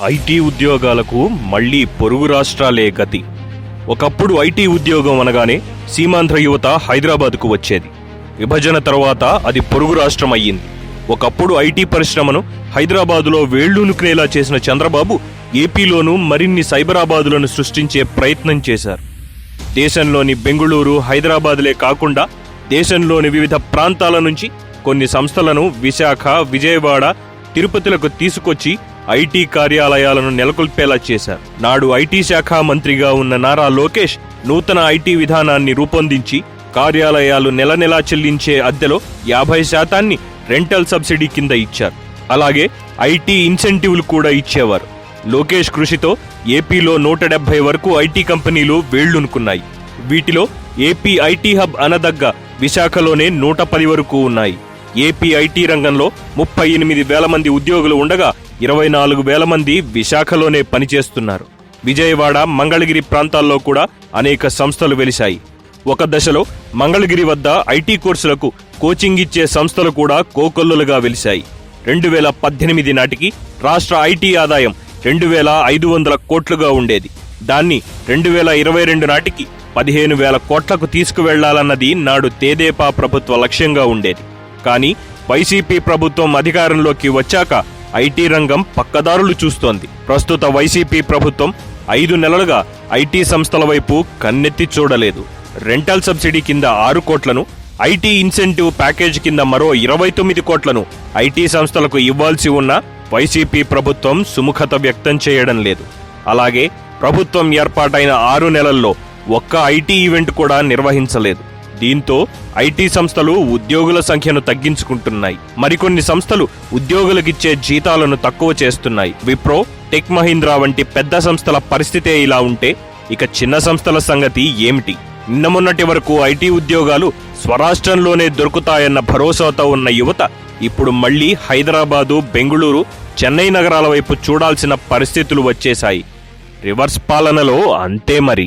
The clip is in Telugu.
ఐటీ ఉద్యోగాలకు మళ్ళీ పొరుగు రాష్ట్రాలే గతి. ఒకప్పుడు ఐటీ ఉద్యోగం అనగానే సీమాంధ్ర యువత హైదరాబాద్కు వచ్చేది. విభజన తర్వాత అది పొరుగు రాష్ట్రం అయ్యింది ఒకప్పుడు ఐటీ పరిశ్రమను హైదరాబాదులో వేళ్ళూనుకునేలా చేసిన చంద్రబాబు ఏపీలోనూ మరిన్ని సైబరాబాదులను సృష్టించే ప్రయత్నం చేశారు. దేశంలోని బెంగుళూరు హైదరాబాదులే కాకుండా దేశంలోని వివిధ ప్రాంతాల నుంచి కొన్ని సంస్థలను విశాఖ విజయవాడ తిరుపతిలకు తీసుకొచ్చి ఐటీ కార్యాలయాలను నెలకొల్పేలా చేశారు. నాడు ఐటీ శాఖ మంత్రిగా ఉన్న నారా లోకేష్ నూతన ఐటీ విధానాన్ని రూపొందించి కార్యాలయాలు నెల నెలా చెల్లించే అద్దెలో యాభై శాతాన్ని రెంటల్ సబ్సిడీ కింద ఇచ్చారు. అలాగే ఐటీ ఇన్సెంటివ్లు కూడా ఇచ్చేవారు. లోకేష్ కృషితో ఏపీలో నూట డెబ్బై వరకు ఐటీ కంపెనీలు వేళ్ళునుకున్నాయి వీటిలో ఏపీ ఐటీ హబ్ అనదగ్గ విశాఖలోనే నూట పది వరకు ఉన్నాయి. ఏపీ ఐటీ రంగంలో ముప్పై ఎనిమిది వేల మంది ఉద్యోగులు ఉండగా ఇరవై నాలుగు వేల మంది విశాఖలోనే పనిచేస్తున్నారు. విజయవాడ మంగళగిరి ప్రాంతాల్లో కూడా అనేక సంస్థలు వెలిశాయి. ఒక దశలో మంగళగిరి వద్ద ఐటీ కోర్సులకు కోచింగ్ ఇచ్చే సంస్థలు కూడా కోకొల్లులుగా వెలిశాయి. రెండు వేల పద్దెనిమిది నాటికి రాష్ట్ర ఐటీ ఆదాయం రెండు వేల ఐదు వందల కోట్లుగా ఉండేది. దాన్ని రెండు వేల ఇరవై రెండు నాటికి పదిహేను వేల కోట్లకు తీసుకువెళ్ళాలన్నది నాడు తేదేపా ప్రభుత్వ లక్ష్యంగా ఉండేది. కానీ వైసీపీ ప్రభుత్వం అధికారంలోకి వచ్చాక ఐటీ రంగం పక్కదారులు చూస్తోంది. ప్రస్తుత వైసీపీ ప్రభుత్వం ఐదు నెలలుగా ఐటీ సంస్థల వైపు కన్నెత్తి చూడలేదు. రెంటల్ సబ్సిడీ కింద ఆరు కోట్లను ఐటీ ఇన్సెంటివ్ ప్యాకేజ్ కింద మరో ఇరవై తొమ్మిది కోట్లను ఐటీ సంస్థలకు ఇవ్వాల్సి ఉన్న వైసీపీ ప్రభుత్వం సుముఖత వ్యక్తం చేయడం లేదు. అలాగే ప్రభుత్వం ఏర్పాటైన ఆరు నెలల్లో ఒక్క ఐటీ ఈవెంట్ కూడా నిర్వహించలేదు. దీంతో ఐటీ సంస్థలు ఉద్యోగుల సంఖ్యను తగ్గించుకుంటున్నాయి. మరికొన్ని సంస్థలు ఉద్యోగులకిచ్చే జీతాలను తక్కువ చేస్తున్నాయి. విప్రో టెక్ మహీంద్రా వంటి పెద్ద సంస్థల పరిస్థితే ఇలా ఉంటే ఇక చిన్న సంస్థల సంగతి ఏమిటి? నిన్న మొన్నటి వరకు ఐటీ ఉద్యోగాలు స్వరాష్ట్రంలోనే దొరుకుతాయన్న భరోసాతో ఉన్న యువత ఇప్పుడు మళ్ళీ హైదరాబాదు బెంగుళూరు చెన్నై నగరాల వైపు చూడాల్సిన పరిస్థితులు వచ్చేశాయి. రివర్స్ పాలనలో అంతే మరి.